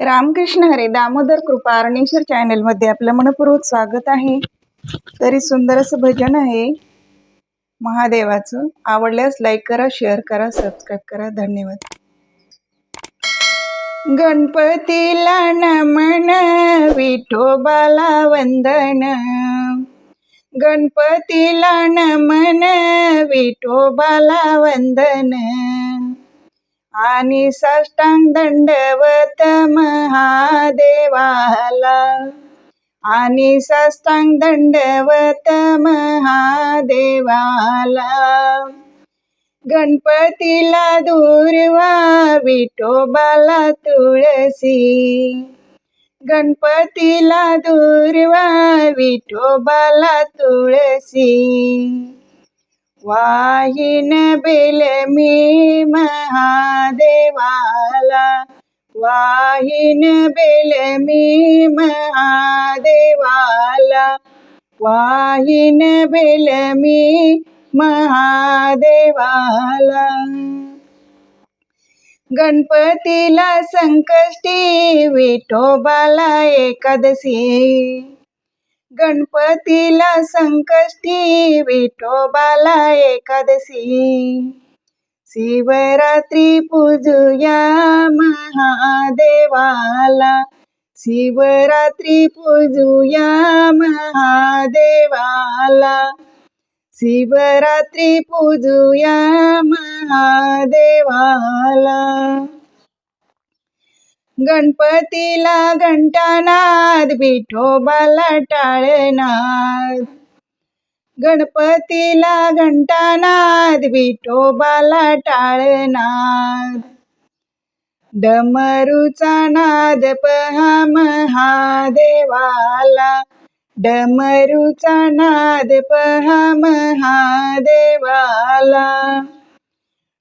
रामकृष्ण हरे दामोदर कृपा अरणेश्वर चॅनलमध्ये आपलं मनपूर्वक स्वागत आहे. तरी सुंदर असं भजन आहे महादेवाचं. आवडल्यास लाईक करा शेअर करा सबस्क्राईब करा. धन्यवाद. गणपतीला नमन विठोबाला वंदन. गणपतीला नमन विठोबाला वंदन. आणि साष्टांग दंडवत महादेवाला. आणि साष्टांग दंडवत महादेवाला. गणपतीला दूरवा विठोबाला तुळसी गणपतीला दूरवा विठोबाला तुळसी वाहिन बिल मी महादेवाला. वाहिन बेल मी महादेवाला. वाहिन बिल मी महादेवाला. गणपतीला संकष्टी विठोबाला एकादशी. गणपतीला संकष्टी विठोबाला एकादशी. शिवरात्री पूजूया महादेवाला. शिवरात्री पूजूया महादेवाला. शिवरात्री पूजूया महादेवाला. गणपतीला घंटानाद विठोबाला टाळनाद. गणपतीला घंटानाद विठोबाला टाळनाद. डमरूचा नाद पहा महादेवाला डमरूचा नाद पहा महादेवाला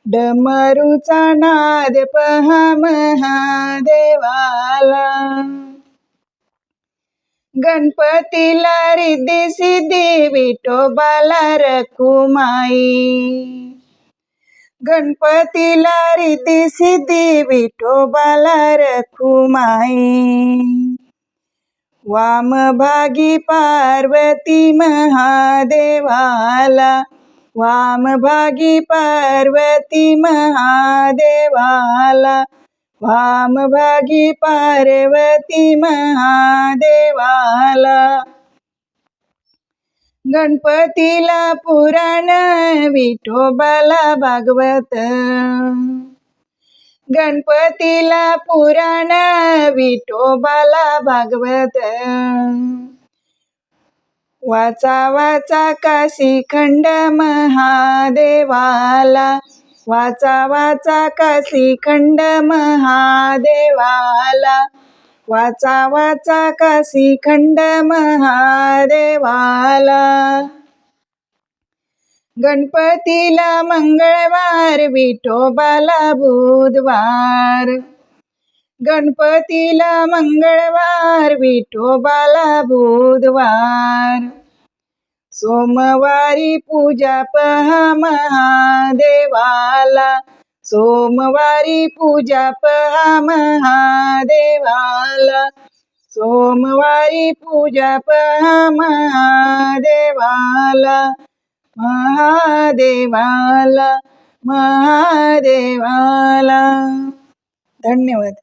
डमरूचा नाद पहा महादेवाला. गणपतीला रिद्धी सिद्धी विठोबाला रखुमाई. गणपतीला रिद्धी सिद्धी विठोबाला रखुमाई. वामभागी पार्वती महादेवाला. वामभागी पार्वती महादेवाला. वामभागी पार्वती महादेवाला. गणपतीला पुराण विठोबाला भागवत. गणपतीला पुराण विठोबाला भागवत. वाचा वाचा काशी खंड महादेवाला. वाचा वाचा काशी खंड महादेवाला. वाचा वाचा काशी खंड महादेवाला. गणपतीला मंगळवार विठोबाला बुधवार. गणपतीला मंगळवार विठोबाला बुधवार. सोमवारी पूजा पहा महादेवाला. सोमवारी पूजा पहा महादेवाला. सोमवारी पूजा पहा महादेवाला. महादेवाला महादेवाला. धन्यवाद.